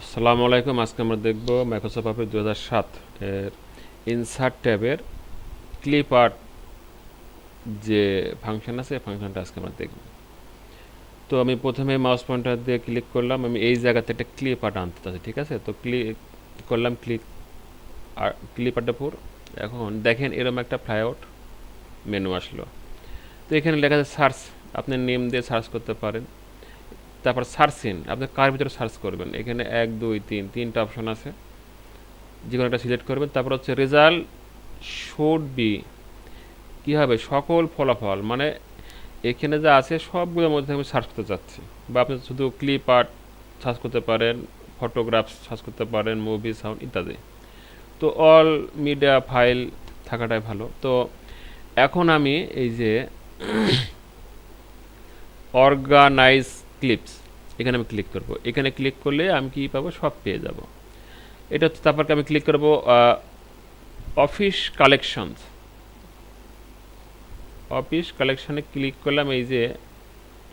আসসালামু আলাইকুম, আজকে আমরা দেখব মাইক্রোসফট অফিস দু হাজার সাত এর ইনসার্ট ট্যাবের ক্লিপ আর্ট যে ফাংশন আছে, এই ফাংশনটা আজকে আমরা দেখব। তো আমি প্রথমে মাউস পয়েন্টার দিয়ে ক্লিক করলাম, আমি এই জায়গাতে একটা ক্লিপ আর্ট আনতে চাচ্ছি, ঠিক আছে? তো ক্লিক করলাম ক্লিক আর ক্লিপ আর্টের উপর এখন দেখেন এরকম একটা ফ্লাইআউট মেনু আসলো। তো এখানে লেখা আছে সার্চ আপনি নেম দিয়ে সার্চ করতে পারেন। তারপর সার্চিন আপনি কার ভিতরে সার্চ করবেন? এখানে এক, দুই, তিন, তিনটা অপশন আছে। যে কোনো একটা সিলেক্ট করবেন। তারপর হচ্ছে রেজাল্ট শুড বি কী হবে? সকল ফলাফল। মানে এখানে যা আছে সবগুলোর মধ্যে আমি সার্চ করতে চাচ্ছি। বা আপনি শুধু ক্লিপ আর্ট সার্চ করতে পারেন ফটোগ্রাফ সার্চ করতে পারেন মুভি সাউন্ড ইত্যাদি। তো অল মিডিয়া ফাইল থাকাটাই ভালো। তো এখন আমি এই যে অর্গানাইজ ক্লিপস এখানে আমি ক্লিক করব। এখানে ক্লিক করলে আমি কি পাবো? সব পেয়ে যাব। এটা হচ্ছে তারপর আমি ক্লিক করব অফিস কালেকশনস অফিস কালেকশনে ক্লিক করলাম, এই যে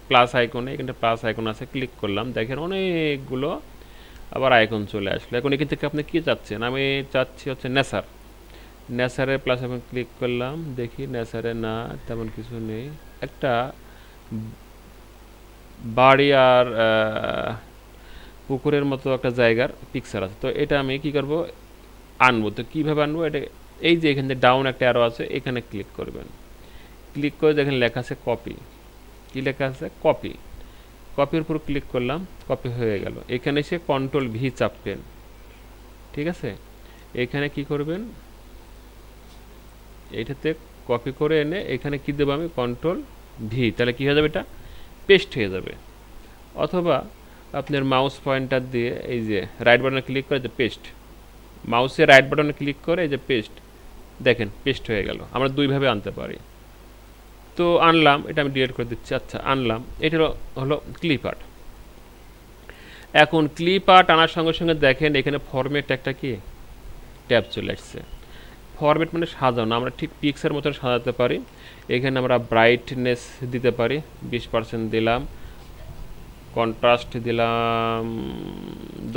প্লাস আইকনে এখানে প্লাস আইকন আছে ক্লিক করলাম। দেখেন অনেকগুলো আবার আইকন চলে আসলো। এখন এখান থেকে আপনি কী চাচ্ছেন? আমি চাচ্ছি হচ্ছে নেসার নেসারে প্লাস এখন ক্লিক করলাম, দেখি নেসারে না, তেমন কিছু নেই। একটা বাড়ি আর পুকুরের মতো একটা জায়গার পিকচার আছে। তো এটা আমি কি করব? আনব। তো কীভাবে আনব? এটা, এই যে এখানে ডাউন একটা অ্যারো আছে, এখানে ক্লিক করবেন। ক্লিক করে দেখেন লেখা আছে কপি কী লেখা আছে? কপি কপির উপর ক্লিক করলাম কপি হয়ে গেল। এখানে এসে কন্ট্রোল ভি চাপবেন। ঠিক আছে? এখানে কি করবেন? এটাতে কপি করে এনে এখানে কি দেবো আমি? কন্ট্রোল ভি তাহলে কী হয়ে যাবে এটা? পেস্ট হয়ে যাবে। অথবা আপনার মাউস পয়েন্টার দিয়ে এই যে রাইট বাটনে ক্লিক করে যে পেস্ট মাউসে রাইট বাটনে ক্লিক করে এই যে পেস্ট দেখেন পেস্ট হয়ে গেল। আমরা দুইভাবে আনতে পারি। তো আনলাম, এটা আমি ডিলিট করে দিচ্ছি। আচ্ছা আনলাম। এটা হলো ক্লিপ আর্ট এখন ক্লিপ আর্ট আনার সঙ্গে সঙ্গে দেখেন, এখানে ফরম্যাট একটা কি? ট্যাব চলে আসছে। ফরম্যাট মানে সাজানো আমরা ঠিক পিক্সের মতো সাজাতে পারি। এখানে আমরা ব্রাইটনেস দিতে পারি, বিশ পার্সেন্ট দিলাম কন্ট্রাস্ট দিলাম,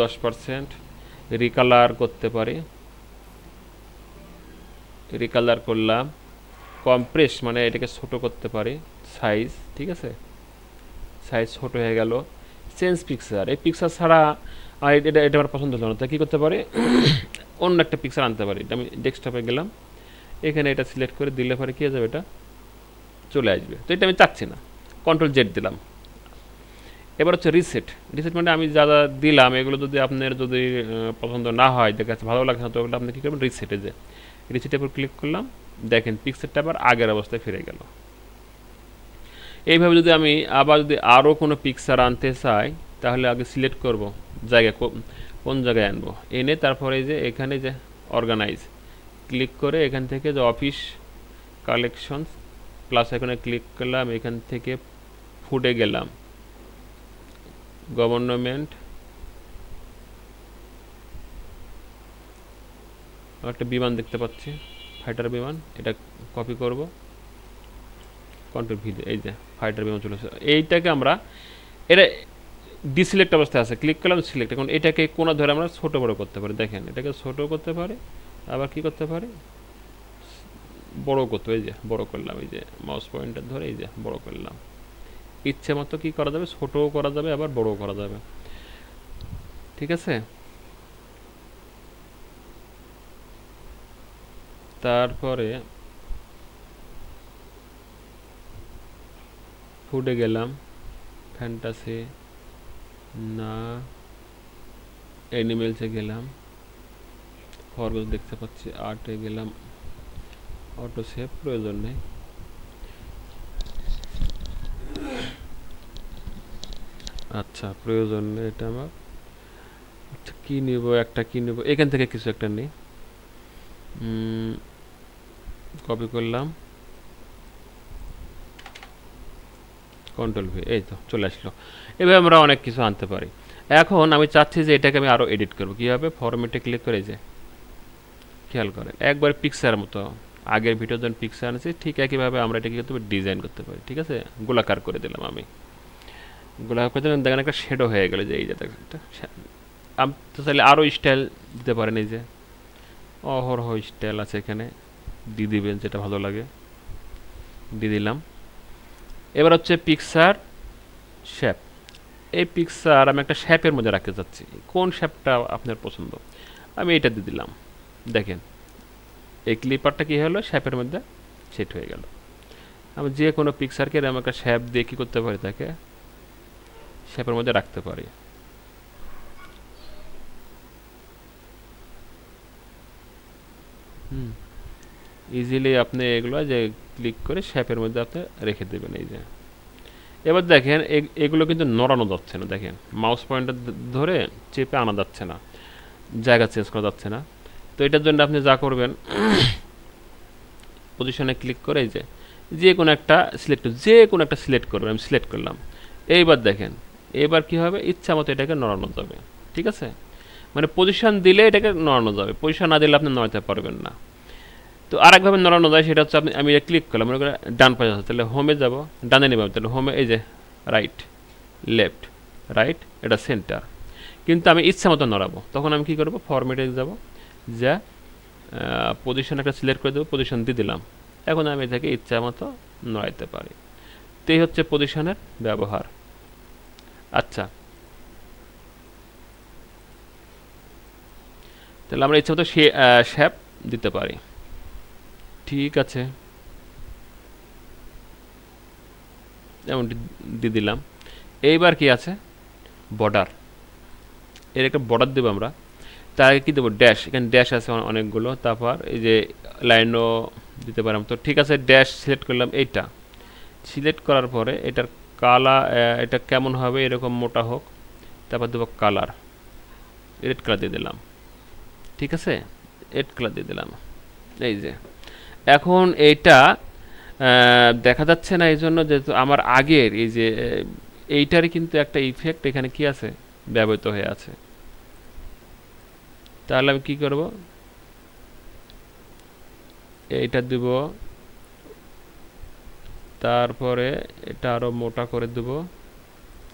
দশ পার্সেন্ট রিকালার করতে পারি। রিকালার করলাম কম্প্রেস মানে এটাকে ছোট করতে পারি সাইজ ঠিক আছে? সাইজ ছোট হয়ে গেল। চেঞ্জ পিকচার এই পিকচার ছাড়া এটা এটা আমার পছন্দ হলো না। তা কী করতে পারি? অন্য একটা পিকচার আনতে পারি। আমি ডেস্কটপে গেলাম। এখানে এটা সিলেক্ট করে দিলে পরে কী যাবে এটা? চলে আসবে। তো এটা আমি চাচ্ছি না। কন্ট্রোল জেড দিলাম। এবার হচ্ছে রিসেট রিসেট মানে আমি যা যা দিলাম, এগুলো যদি আপনার যদি পছন্দ না হয়, দেখা যাচ্ছে ভালো লাগছে না, তো ওগুলো আপনি কী করবেন? রিসেটে যে। রিসেটের উপর ক্লিক করলাম। দেখেন পিকচারটা আবার আগের অবস্থায় ফিরে গেল। এইভাবে যদি আমি আবার যদি আরও কোনো পিকচার আনতে চাই, তাহলে আগে সিলেক্ট করব। জায়গা কোন জায়গায় আনব? এনে তারপরে যে এখানে যে অর্গানাইজ ক্লিক করে এখান থেকে যে অফিস কালেকশনস প্লাস এখানে ক্লিক করলাম, এখান থেকে ফুটে গেলাম। গভর্নমেন্ট একটা বিমান দেখতে পাচ্ছি ফাইটার বিমান, এটা কপি করব। কন্ট্রোল ভি এই যে ফাইটার বিমান চলে এইটাকে আমরা, এটা ডিসিলেক্ট অবস্থায় আছে। ক্লিক করলাম সিলেক্ট এখন এটাকে কোনো ধরে আমরা ছোটো বড়ো করতে পারি? দেখেন, এটাকে ছোটো করতে পারি, আবার কি করতে পারি? বড় করতে, এই যে, বড় করলাম, এই যে মাউস পয়েন্টার ধরে, এই যে, বড় করলাম। ইচ্ছে মতো কী করা যাবে? ছোটও করা যাবে, আবার বড়ও করা যাবে। ঠিক আছে? তারপরে ফুডে গেলাম ফ্যান্টাসি না অ্যানিমেলসে গেলাম। খরগোশ দেখতে পাচ্ছি আর্টে গেলাম। অটো সেভ প্রয়োজন নেই। আচ্ছা প্রয়োজন নেই এটা আমার। আচ্ছা কী নেব? একটা কী নেব? এখান থেকে কিছু একটা নেই। কপি করলাম। কন্ট্রোল ভি এই তো, চলে আসলো। এভাবে আমরা অনেক কিছু আনতে পারি। এখন আমি চাচ্ছি যে এটাকে আমি আরও এডিট করব। কীভাবে? ফরম্যাটে ক্লিক করে যে, খেয়াল করেন, একবার পিকচার মতো, আগের ভিডিও যখন পিকচার আনছি ঠিক একইভাবে আমরা এটাকে কিন্তু ডিজাইন করতে পারি, ঠিক আছে? গোলাকার করে দিলাম আমি। গোলাকার করে দিলাম, দেখেন একটা শেডো হয়ে গেল যে এই যে একটা আপনি তো চাইলে আরও স্টাইল দিতে পারেন এই যে। অহরহ স্টাইল আছে এখানে, দিয়ে দিবেন যেটা ভালো লাগে। দিয়ে দিলাম। এবার হচ্ছে পিকচার শ্যাপ এই পিকচার আমি একটা শ্যাপের মধ্যে রাখতে চাচ্ছি। কোন শ্যাপটা আপনার পছন্দ? আমি এটা দিয়ে দিলাম। দেখেন, এই ক্লিপারটা কী হলো? শ্যাপের মধ্যে সেট হয়ে গেল। আমি যে কোনো পিকচারকে আমি একটা শ্যাপ দিয়ে কী করতে পারি তাকে? শ্যাপের মধ্যে রাখতে পারি। হুম। ইজিলি আপনি এগুলো যে ক্লিক করে শেপের মধ্যে আপনি রেখে দেবেন, এই যে। এবার দেখেন এগুলো কিন্তু নড়ানো যাচ্ছে না, দেখেন। মাউস পয়েন্টার ধরে চেপে আনা যাচ্ছে না, জায়গা চেঞ্জ করা যাচ্ছে না। তো এটার জন্য আপনি যা করবেন পজিশনে ক্লিক করে এই যে যে কোনো একটা সিলেক্ট যে কোনো একটা সিলেক্ট করবেন, আমি সিলেক্ট করলাম। এইবার দেখেন, এবার কি হবে? ইচ্ছা মতো এটাকে নড়ানো যাবে, ঠিক আছে? মানে পজিশন দিলে এটাকে নড়ানো যাবে পজিশন না দিলে আপনি নড়াতে পারবেন না। তো আরেকভাবে নড়ানো যায়, সেটা হচ্ছে আপনি, আমি ক্লিক করলাম, মনে করেন ডান পাশে আছে, তাহলে হোমে যাব, ডানে নেব তাহলে হোমে এই যে রাইট লেফট রাইট এটা সেন্টার কিন্তু আমি ইচ্ছা মতো নড়াবো। তখন আমি কী করব? ফরম্যাটে যাব, যা পজিশন একটা সিলেক্ট করে দেবো পজিশন দিয়ে দিলাম। এখন আমি এটাকে ইচ্ছা মতো নড়াইতে পারি। তো হচ্ছে পজিশনের ব্যবহার। আচ্ছা। তাহলে আমরা ইচ্ছা মতো শেপ দিতে পারি। ঠিক আছে। এমনটি দিয়ে দিলাম। এইবার কি আছে? বর্ডার এর একটা বর্ডার দেবো আমরা। তার আগে কী দেবো? ড্যাশ এখানে ড্যাশ আছে অনেকগুলো। তারপর এই যে লাইনও দিতে পারলাম তো ঠিক আছে ড্যাশ সিলেক্ট করলাম এইটা। সিলেক্ট করার পরে এটার কালা এটা কেমন হবে? এরকম মোটা হোক। তারপর দেবো কালার রেড কালার দিয়ে দিলাম। ঠিক আছে? রেড কালার দিয়ে দিলাম। এই যে। এখন আহ, দেখা যাচ্ছে না এই জন্য যেহেতু আমার আগের এই যে এইটারই কিন্তু একটা ইফেক্ট এখানে কি আছে? ব্যবহৃত হয়ে আছে। তাহলে আমি কি করব? এইটা দিব। তারপরে এটা আরও মোটা করে দেব।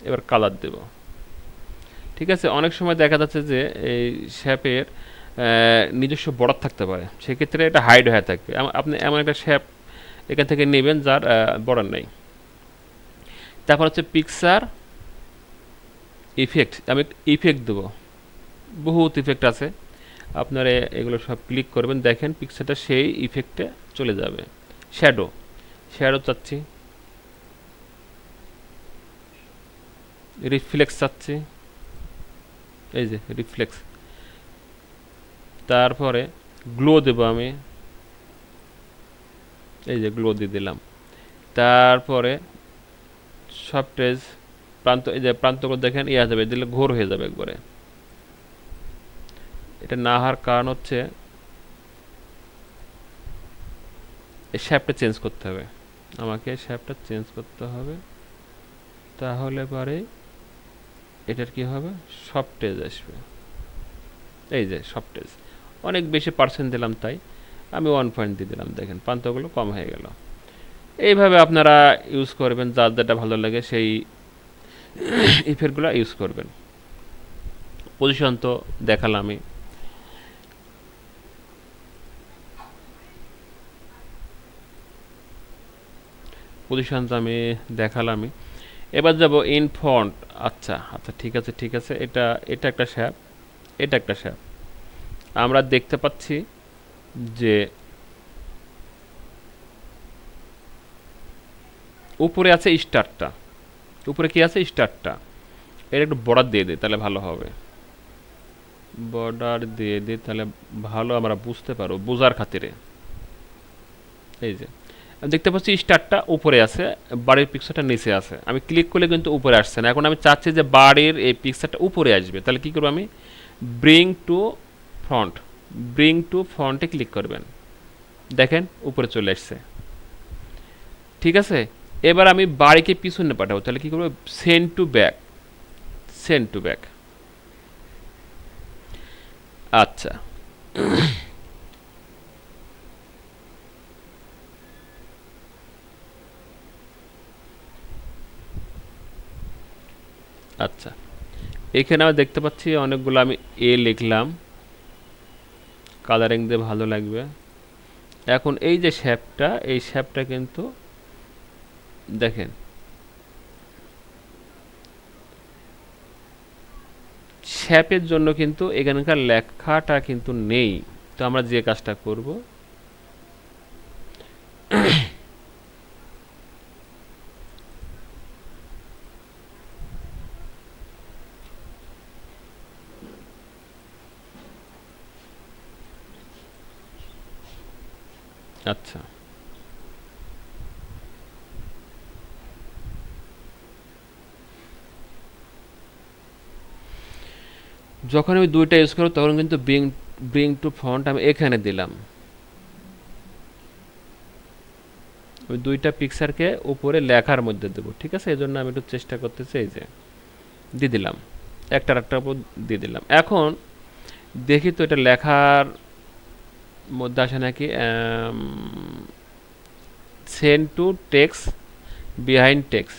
এবার কালার দেব। ঠিক আছে? অনেক সময় দেখা যাচ্ছে যে এই শ্যাপের নিজস্ব বর্ডার থাকতে পারে। সেক্ষেত্রে এটা হাইড হয়ে থাকবে। আপনি এমন একটা শ্যাপ এখান থেকে নেবেন যার বর্ডার নেই। তারপর হচ্ছে পিকচার ইফেক্ট আমি ইফেক্ট দেবো। বহুত ইফেক্ট আছে। আপনারা এগুলো সব ক্লিক করবেন। দেখেন পিকচারটা সেই ইফেক্টে চলে যাবে। শ্যাডো শ্যাডো চাচ্ছি। রিফ্লেক্স চাচ্ছি। এই যে রিফ্লেক্স তারপরে গ্লো দেবো আমি। এই যে গ্লো দিয়ে দিলাম। তারপরে সফটেজ প্রান্ত, এই যে প্রান্তগুলো দেখেন ইয়া যাবে দিলে ঘোর হয়ে যাবে একবারে। এটা না হওয়ার কারণ হচ্ছে এই শ্যাপটা চেঞ্জ করতে হবে। আমাকে শ্যাপটা চেঞ্জ করতে হবে। তাহলে পরে এটার কি হবে? সফটেজ আসবে। এই যে সফটেজ অনেক বেশি পার্সেন্ট দিলাম তাই। আমি ওয়ান পয়েন্ট দিয়ে দিলাম, দেখেন প্রান্তগুলো কম হয়ে গেল। এইভাবে আপনারা ইউজ করবেন, যার যেটা ভালো লাগে সেই ইফেক্টগুলো ইউজ করবেন। পজিশন তো দেখালাম আমি। পজিশন তো আমি দেখালামই এবার যাব ইন ফন্ট আচ্ছা আচ্ছা ঠিক আছে ঠিক আছে। এটা এটা একটা শ্যাপ এটা একটা শ্যাপ আমরা দেখতে পাচ্ছি যে উপরে আছে স্টারটা। উপরে কি আছে? স্টারটা। এর একটু বর্ডার দিয়ে দিই তাহলে ভালো হবে। বর্ডার দিয়ে দিই তাহলে ভালো আমরা বুঝতে পারব, বোঝার খাতিরে। এই যে দেখতে পাচ্ছি স্টারটা উপরে আছে, বাড়ির পিকচারটা নিচে আছে। আমি ক্লিক করলে কিন্তু উপরে আসছে না। এখন আমি চাচ্ছি যে বাড়ির এই পিকচারটা উপরে আসবে। তাহলে কি করব আমি? Bring to front bring to ফ্রন্টে ক্লিক করবেন। দেখেন, উপরে চলে আসছে। ঠিক আছে? এবার আমি বাড়িকে পিছনে পাঠাবো। তাহলে কি করব? Send to back send to back আচ্ছা। আচ্ছা। এখানে আমি দেখতে পাচ্ছি অনেকগুলো আমি এ লিখলাম। কালারিং দিয়ে ভালো লাগবে। এখন এই যে শ্যাপটা এই শ্যাপটা কিন্তু দেখেন। শ্যাপের জন্য কিন্তু এখানকার লেখাটা কিন্তু নেই। তো আমরা যে কাজটা করব আচ্ছা যখন আমি দুইটা ইউজ করব, তখন কিন্তু ব্রিং ব্রিং টু ফন্ট আমি এখানে দিলাম। ওই দুইটা পিকচারকে উপরে লেখার মধ্যে দেবো, ঠিক আছে? এই জন্য আমি একটু চেষ্টা করতেছি, এই যে, দিয়ে দিলাম। একটা একটা উপর দিয়ে দিলাম। এখন দেখি তো এটা লেখার মধ্যে আসে নাকি send to text behind text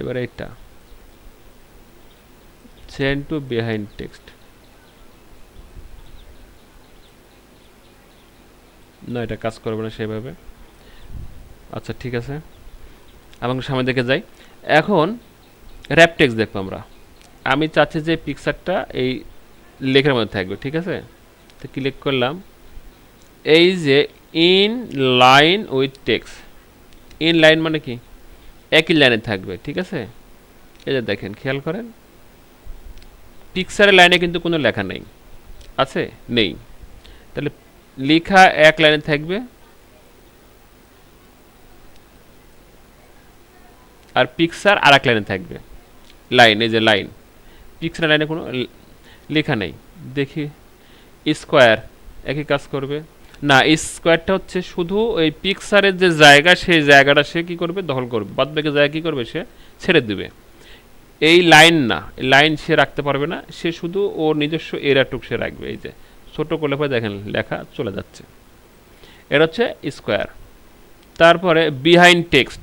এবার এটা সেন্ড টু বিহাইন্ড টেক্সট না, এটা কাজ করবে না সেভাবে। আচ্ছা ঠিক আছে। এবং সামনে দিকে যাই। এখন র্যাপ টেক্সট দেখব আমরা। আমি চাচ্ছি যে পিকচারটা এই লেখার মধ্যে থাকবে, ঠিক আছে? তো ক্লিক করলাম। এই যে in line with text in line মানে কি? একই লাইনে থাকবে, ঠিক আছে? যে দেখেন, খেয়াল করেন। পিকচারের লাইনে কিন্তু কোনো লেখা নেই। আছে? নেই। তাহলে লেখা এক লাইনে থাকবে। আর পিকচার আর এক লাইনে থাকবে। লাইন এই যে লাইন পিকচার লাইনে কোনো লেখা নেই। দেখি। স্কোয়ার একই কাজ করবে। না স্কোয়ারটা হচ্ছে শুধু ওই পিকচারের যে জায়গা, সেই জায়গাটা সে কী করবে? দখল করবে। বাদ বাকি জায়গা কী করবে সে? ছেড়ে দেবে। এই লাইন না লাইন সে রাখতে পারবে না, সে শুধু ওর নিজস্ব এরিয়াটুক সে রাখবে। এই যে ছোটো করলে পরে দেখেন লেখা চলে যাচ্ছে। এটা হচ্ছে স্কোয়ার। তারপরে behind text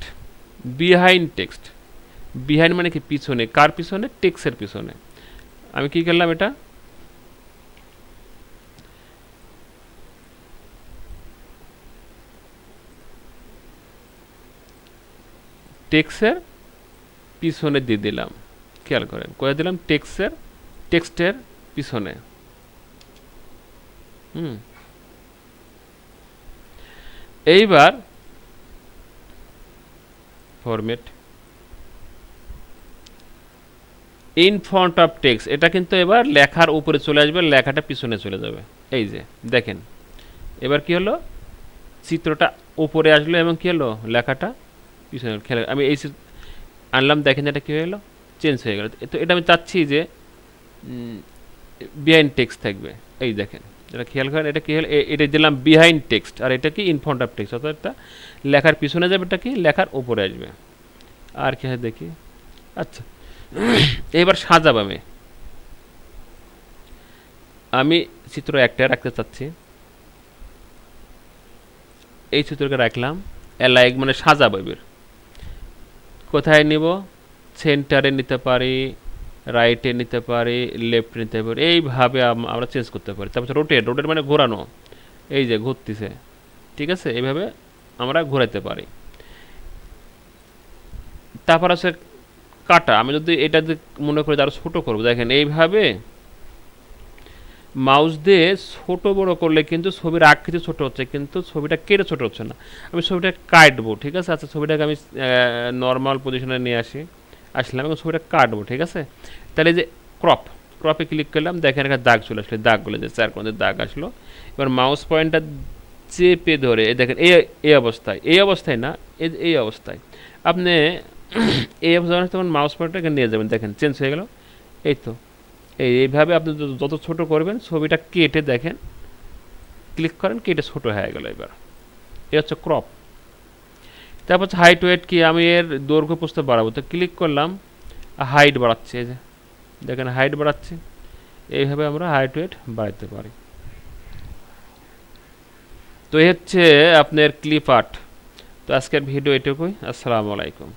behind text behind মানে কি পিছনে, কার পিছনে? টেক্সের পিছনে। আমি কি করলাম এটা? টেক্সের পিছনে দিয়ে দিলাম। খেয়াল করেন। করে দিলাম টেক্সের, টেক্সটের পিছনে। এইবার format in front of text এটা কিন্তু এবার লেখার উপরে চলে আসবে, লেখাটা পিছনে চলে যাবে। এই যে, দেখেন, এবার কি হলো? চিত্রটা উপরে আসলো এবং কি হলো? লেখাটা পিছনে খেলে আমি এই আনলাম, দেখেন এটা কী হয়ে গেলো? চেঞ্জ হয়ে গেল। তো এটা আমি চাচ্ছি যে বিহাইন্ড টেক্সট থাকবে। এই দেখেন এটা খেয়াল করেন, এটা কী হলো? এটা দিলাম বিহাইন্ড টেক্সট আর এটা কি ইন ফ্রন্ট অফ টেক্সট অর্থাৎ এটা লেখার পিছনে যাবে, এটা কি লেখার উপরে আসবে। আর কি দেখি? আচ্ছা এবার সাজাব আমি। আমি চিত্র একটা রাখতে চাচ্ছি। এই চিত্রকে রাখলাম এলাইক মানে সাজাবো এবার। কোথায় নিব? সেন্টারে নিতে পারি, রাইটে নিতে পারি, লেফটে নিতে পারি, এইভাবে আমরা চেঞ্জ করতে পারি। তারপর রোটেট রোটেট মানে ঘোরানো। এই যে ঘুরতেছে, ঠিক আছে? এইভাবে আমরা ঘোরাতে পারি। তারপর আছে কাটা। আমি যদি এটা মনে করি আরও ছোটো করব, দেখেন এইভাবে মাউস দিয়ে ছোট বড় করলে কিন্তু ছবির আকৃতি ছোট হচ্ছে, কিন্তু ছবিটা কেটে ছোট হচ্ছে না। আমি ছবিটা কাটবো, ঠিক আছে? আচ্ছা ছবিটাকে আমি নর্মাল পজিশনে নিয়ে আসি। আসলাম এবং ছবিটা কাটবো, ঠিক আছে? তাহলে যে ক্রপ ক্রপে ক্লিক করলাম, দেখেন একটা দাগ চলে আসলো দাগগুলো যে চার কোণে দাগ আসলো। এবার মাউস পয়েন্টটা চেপে ধরে দেখেন, এই এই অবস্থায় এই অবস্থায় না, এই অবস্থায়। আপনি এই অবস্থায় তখন মাউস পয়েন্টটাকে নিয়ে যাবেন, দেখেন চেঞ্জ হয়ে গেল। এই তো এইভাবে আপনি যত ছোট করবেন, ছবিটা কেটে দেখেন ক্লিক করেন, কেটে ছোট হয়ে গেল এবার। এ হচ্ছে ক্রপ তারপর হচ্ছে হাইট ওয়েট কি আমি এর দৈর্ঘ্য প্রস্ত বাড়াবো তো ক্লিক করলাম হাইট বাড়াচ্ছে এই যে। দেখেন হাইট বাড়াচ্ছে, এইভাবে আমরা হাইট ওয়েট বাড়াতে পারি। তো এই হচ্ছে আপনার ক্লিপ আর্ট তো আজকের ভিডিও এটুকুই, আসসালামু আলাইকুম।